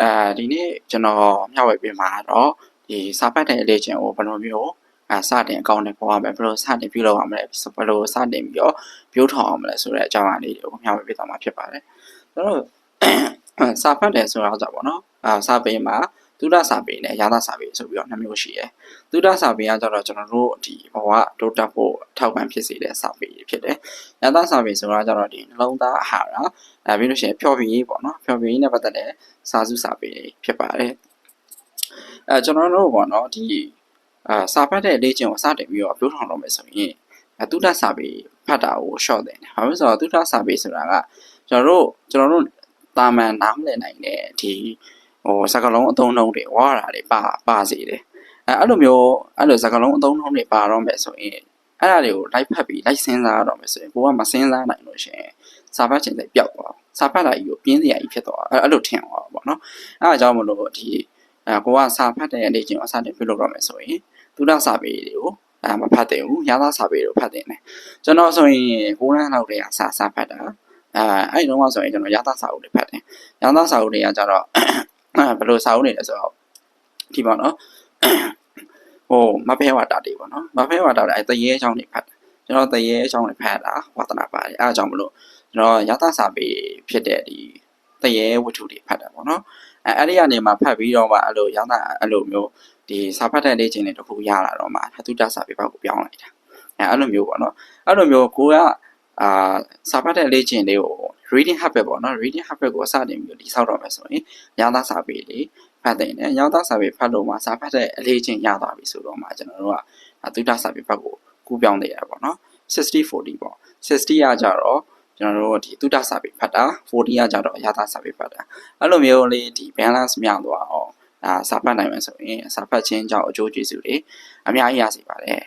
အဲဒီနေ့ကျွန်တော်မျှဝေပေးမှာတော့ဒီစာဖတ်တဲ့အလေးချင်းကိုဘယ်လိုမျိုးအဲစတင်အကောင့်နဲ့ပေါ်ရမယ်ဘယ်လိုစတင်ပြုလုပ်ရမလဲဘယ်လိုစတင်ပြီးတော့ပြုထောင်အောင်မလဲဆိုတဲ့အကြောင်းအရာလေးတွေကိုမျှဝေပေးသွားမှာဖြစ်ပါတယ်ကျွန်တော်တို့စာဖတ်တယ်ဆိုတော့ကြောင့်ပေါ့နော်အာစာပေမှာ သုဒ္ဓစာပေနဲ့ရာသစာပေဆိုပြီးတော့နှစ်မျိုးရှိတယ်သုဒ္ဓစာပေကကြတော့ကျွန်တော်တို့ဒီဘဝတိုးတက်ဖို့ထောက်ပံ့ဖြစ်စေတဲ့စာပေတွေဖြစ်တယ်ရာသစာပေဆိုတာကြတော့ဒီနှလုံးသားအာဟာရအဲပြီးလို့ရှိရင်ဖျော်ဖြေရေးပေါ့နော်ဖျော်ဖြေရေးနဲ့ပတ်သက်တဲ့စာစုစာပေတွေဖြစ်ပါတယ်အဲကျွန်တော်တို့ပေါ့နော်ဒီအာစာဖတ်တဲ့လေ့ကျင့်ကိုစတင်ပြီးတော့ပြောထောင်တော့မယ်ဆိုရင်အတုဒ္ဒစာပေဖတ်တာကို short တယ်။ဘာလို့လဲဆိုတော့တုဒ္ဒစာပေဆိုတာကကျွန်တော်တို့ကျွန်တော်တို့တာမန်နားမလည်နိုင်တဲ့ဒီ ဟိုစကားလုံးအသုံးအနှုန်းတွေဝါတာတွေပါပါစေတယ်။အဲအဲ့လိုမျိုးအဲ့လိုစကားလုံးအသုံးအနှုန်းတွေပါတော့မယ်ဆိုရင်အဲ့ဒါတွေကိုလိုက်ဖတ်ပြီးလိုက်စဉ်းစားရတော့မယ်ဆိုရင်ကိုကမစဉ်းစားနိုင်လို့ရှိရင်စာဖတ်ခြင်းတွေပျောက်သွား။စာဖတ်တာကြီးကိုပြင်းစရာကြီးဖြစ်သွား။အဲ့အဲ့လိုထင်သွားပါဘောနော်။အဲ့ဒါကြောင့်မလို့ဒီအဲကိုကစာဖတ်တဲ့အနေချင်းအစတင်ပြုလုပ်တော့မယ်ဆိုရင်သုဒ္ဓစာပေတွေကိုအဲမဖတ်တယ်ဘူး။ရာသစာပေတွေကိုဖတ်တယ်နဲ့။ကျွန်တော်ဆိုရင်ကိုးလန်းလောက်တည်းကစာစာဖတ်တာအဲအဲ့ဒီတော့ဆိုရင်ကျွန်တော်ရာသစာအုပ်တွေဖတ်တယ်။ရာသစာအုပ်တွေကကြတော့ ဘယ်လိုစာအုပ်တွေလဲဆိုတော့ဒီပေါ့နော်ဟိုမဖဲဝါတာတွေပေါ့နော်မဖဲဝါတာတွေအဲတရေအကြောင်းတွေဖတ်တယ်ကျွန်တော်တရေအကြောင်းတွေဖတ်တာဝါသနာပါတယ်အဲအကြောင်းမလို့ကျွန်တော်ရသစာပေဖြစ်တဲ့ဒီတရေဝတ္ထုတွေဖတ်တာပေါ့နော်အဲအဲ့ဒီကနေမှဖတ်ပြီးတော့မှအဲ့လိုရသအဲ့လိုမျိုးဒီစာဖတ်တဲ့လေ့ကျင့်တွေတခုရလာတော့မှဟတုတ္တစာပေဘက်ကိုပြောင်းလိုက်တာအဲအဲ့လိုမျိုးပေါ့နော်အဲ့လိုမျိုးကိုကအာစာဖတ်တဲ့လေ့ကျင့်လေးကို reading habit ပေါ့နော် reading habit ကိုအစတင်ပြီးဒီဆောက်တော့မယ်ဆိုရင်ရသစာပေလေးဖတ်တဲ့နဲ့ရောက်သားစာပေဖတ်လို့မှစာဖတ်တဲ့အလေးချင်းရသွားပြီဆိုတော့မှကျွန်တော်တို့ကသုဒ္ဓစာပေဘက်ကိုကူးပြောင်းနေရပေါ့နော်60 40ပေါ့60ကကြတော့ကျွန်တော်တို့ဒီသုဒ္ဓစာပေဖတ်တာ40ကကြတော့အရသာစာပေဖတ်တာအဲ့လိုမျိုးလေးဒီ balance မြောက်သွားအောင်ဒါစာဖတ်နိုင်မယ်ဆိုရင်စာဖတ်ခြင်းကြောင့်အကျိုးကျေးဇူးတွေအများကြီးရစေပါတယ်